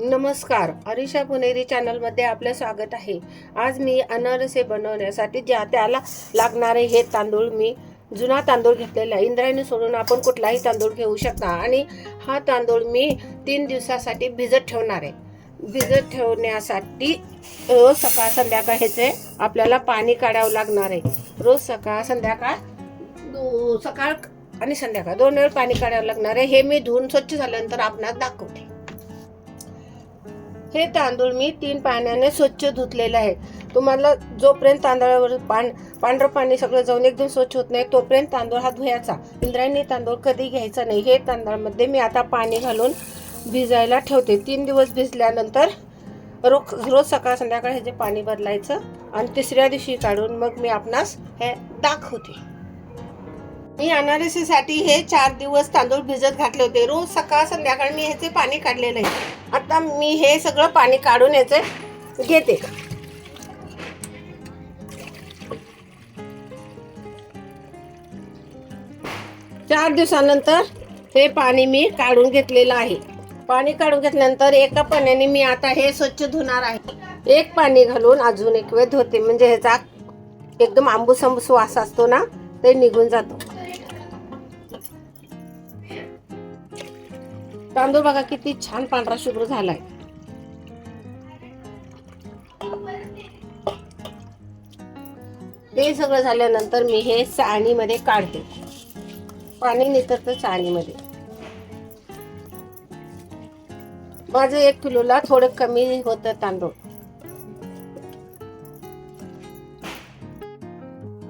नमस्कार अरिशा पुणेरी चॅनलमध्ये आपलं स्वागत आहे. आज मी अनारसे बनवण्यासाठी ज्या त्याला लागणारे हे तांदूळ मी जुना तांदूळ घेतलेला आहे. इंद्रायणी सोडून आपण कुठलाही तांदूळ घेऊ शकता. आणि हा तांदूळ मी तीन दिवसासाठी भिजत ठेवणार आहे. भिजत ठेवण्यासाठी रोज सकाळ संध्याकाळ ह्याचे आपल्याला पाणी काढावं लागणार आहे. रोज सकाळ संध्याकाळ सकाळ आणि संध्याकाळ दोन वेळ पाणी काढावं लागणार आहे. हे मी धुवून स्वच्छ झाल्यानंतर आपणास दाखवते. हे तांदूळ मी तीन पाण्याने स्वच्छ धुतलेलं आहे तुम्हाला जोपर्यंत तांदळावर पान पांढरं पाणी सगळं जाऊन एकदम स्वच्छ होत नाही तोपर्यंत तांदूळ हा धुयाचा. इंद्रायणी तांदूळ कधी घ्यायचा नाही. हे तांदळामध्ये मी आता पाणी घालून भिजायला ठेवते. तीन दिवस भिजल्यानंतर रोज रोज सकाळ संध्याकाळ ह्याचे पाणी बदलायचं आणि तिसऱ्या दिवशी काढून मग मी आपणास हे दाखवते. मी अनारसीसाठी हे चार दिवस तांदूळ भिजत घातले होते. रोज सकाळ संध्याकाळ मी ह्याचे पाणी काढलेलं आहे. आता मी हे सगळं पाणी काढून याचे घेते. चार दिवसानंतर हे पाणी मी काढून घेतलेलं आहे. पाणी काढून घेतल्यानंतर एका पाण्याने मी आता हे स्वच्छ धुणार आहे. एक पाणी घालून अजून एक वेळ धुते. म्हणजे ह्याचा एकदम आंबूस आंबूस वास असतो ना ते निघून जातो. तांदूळ बघा किती छान पांढरा शुभ्र झालाय. ते सगळं झाल्यानंतर मी हे चाळणीमध्ये काढते. पाणी नितरतं चाळणीमध्ये. माझं एक किलोला थोडं कमी होतं तांदूळ.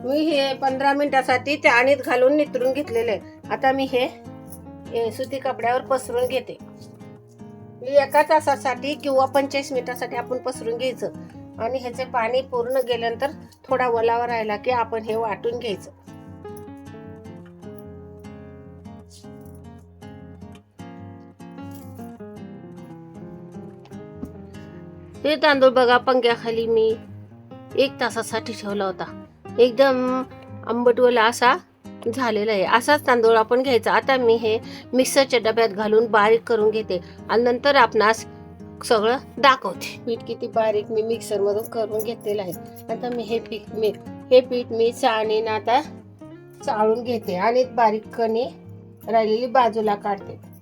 मी हे पंधरा मिनिटासाठी चाळणीत घालून नितरून घेतलेलं आहे. आता मी हे हे सुती कपड्यावर पसरून घेते. एका तासासाठी किंवा पंचेचाळीस मिनिटासाठी आपण पसरून घ्यायचं. आणि ह्याचे पाणी पूर्ण गेल्यानंतर थोडा ओलावा राहिला की आपण हे वाटून घ्यायचं. हे तांदूळ बघा पंख्याखाली मी एक तासासाठी ठेवला होता. एकदम आंबटवला असा झालेला आहे. असाच तांदूळ आपण घ्यायचा. आता मी हे मिक्सरच्या डब्यात घालून बारीक करून घेते. आणि नंतर आपणास सगळं दाखवते. पीठ किती बारीक मी मिक्सरमधून करून घेतलेलं आहे. आता मी हे पीठ मी हे पीठ मी चाळणीनं आता चाळून घेते. आणि बारीक कणी राहिलेली बाजूला काढते.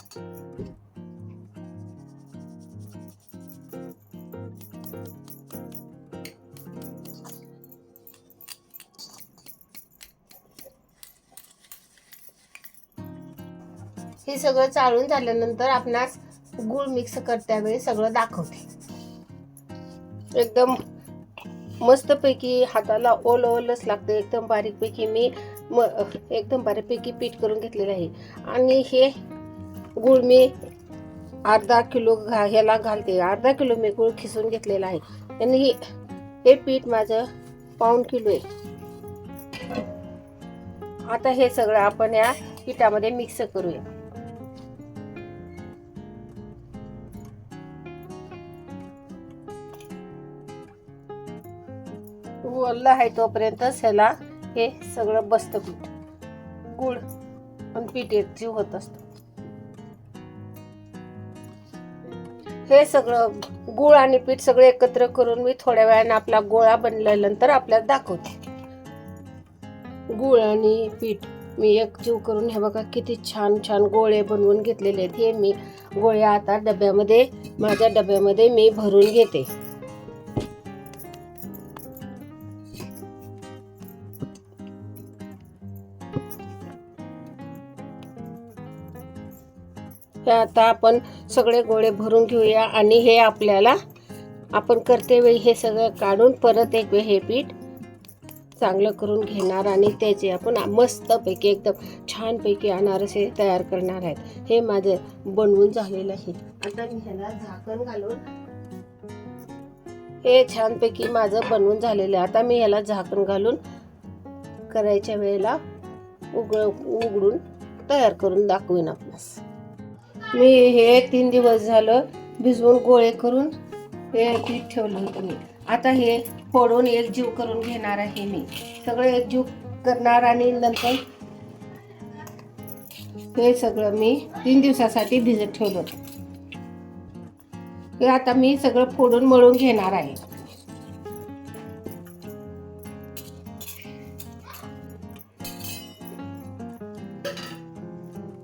हे सगळं चाळून झाल्यानंतर आपणास गुळ मिक्स करत्या वेळी सगळं दाखवते. एकदम मस्तपैकी हाताला ओल ओलच लागतं एकदम बारीकपैकी मी म एकदम बारीकपैकी पीठ करून घेतलेलं आहे. आणि हे गुळ मी अर्धा किलो घा ह्याला घालते. अर्धा किलो मी गुळ खिसून घेतलेला आहे. आणि हे हे पीठ माझं पाऊण किलो आहे. आता हे सगळं आपण या पिठामध्ये मिक्स करूया. वल्ल आहे तोपर्यंतच ह्याला हे सगळं बसतं पीठ गुळ आणि पीठ एक जीव होत असतो. हे सगळं गुळ आणि पीठ सगळं एकत्र करून मी थोड्या वेळाने आपला गोळा बनल्यानंतर आपल्याला दाखवते. गुळ आणि पीठ मी एक जीव करून हे बघा किती छान छान गोळे बनवून घेतलेले आहेत. हे मी गोळ्या आता डब्यामध्ये माझ्या डब्यामध्ये मी भरून घेते. हे आता आपण सगळे गोळे भरून घेऊया आणि हे आपल्याला आपण करते वेळी हे सगळं काढून परत एक वेळ हे पीठ चांगलं करून घेणार आणि त्याचे आपण मस्तपैकी एकदम छानपैकी अनारसे तयार करणार आहेत. हे माझं बनवून झालेलं आहे. आता मी ह्याला झाकण घालून हे छानपैकी माझं बनवून झालेलं आहे. आता मी ह्याला झाकण घालून करायच्या वेळेला उघड उघडून तयार करून दाखवीन आपणास. मी हे तीन दिवस झालं भिजवून गोळे करून हे पीठ ठेवलं होतं मी. आता हे फोडून एक जीव करून घेणार आहे मी. सगळं एक जीव करणार आणि नंतर हे सगळं मी तीन दिवसासाठी भिजत ठेवलं. होतं हे आता मी सगळं फोडून मळून घेणार आहे.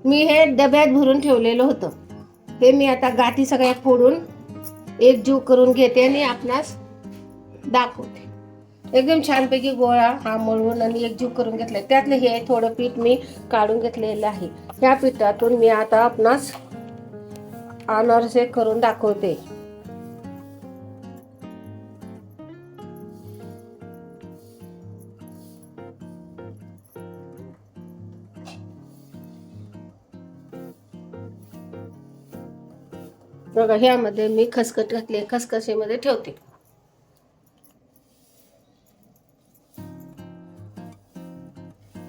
मी हे डब्यात भरून ठेवलेलं होतं. हे मी आता गाठी सगळ्या फोडून एक जीव करून घेते आणि आपणास दाखवते. एकदम छानपैकी गोळा हा मळून आणि एक जीव करून घेतलाय. त्यातलं हे थोडं पीठ मी काढून घेतलेलं आहे. ह्या पिठातून मी आता आपणास अनारसे करून दाखवते. बघा ह्यामध्ये मी खसखस घातले खसखशीमध्ये ठेवते.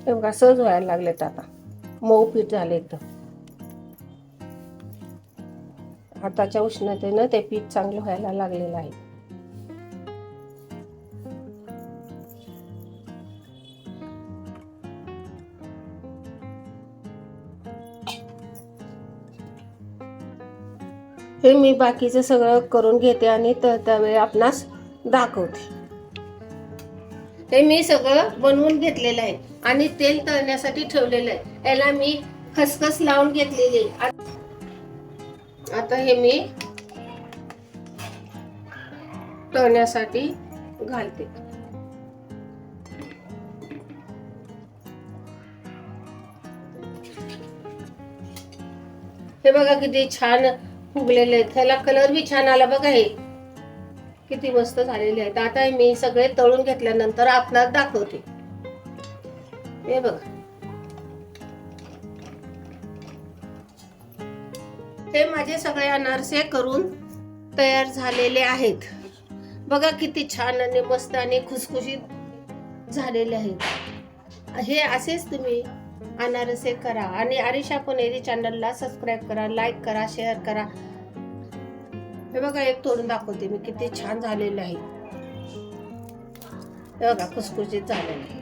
बघा सहज व्हायला लागलेत आता. मऊ पीठ झाले एकदम हाताच्या उष्णतेनं ते पीठ चांगलं व्हायला लागलेलं आहे. हे मी बाकीचं सगळं करून घेते आणि तर त्यावेळी आपणास दाखवते. हे मी सगळं बनवून घेतलेलं आहे आणि तेल तळण्यासाठी ठेवलेलं आहे. याला मी खसखस लावून घेतलेली आहे. आता हे मी तळण्यासाठी घालते. हे बघा किती छान फुगलेले आहेत. ह्याला कलर बी छान आला बघा हे. किती मस्त झालेले आहेत. आता हे मी सगळे तळून घेतल्यानंतर आपणास दाखवते. हे बघा. हे माझे सगळे अनारसे करून तयार झालेले आहेत. बघा किती छान आणि मस्त आणि खुसखुशीत झालेले आहेत. हे असेच तुम्ही अनारसे करा आणि आरिशा पुणेरी चॅनलला सबस्क्राईब करा लाईक करा शेअर करा. हे बघा एक तोडून दाखवते मी किती छान झालेलं आहे. हे बघा कुसकुशीत झालेलं आहे.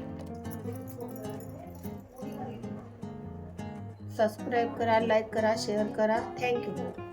सबस्क्राईब करा लाईक करा शेअर करा. थँक्यू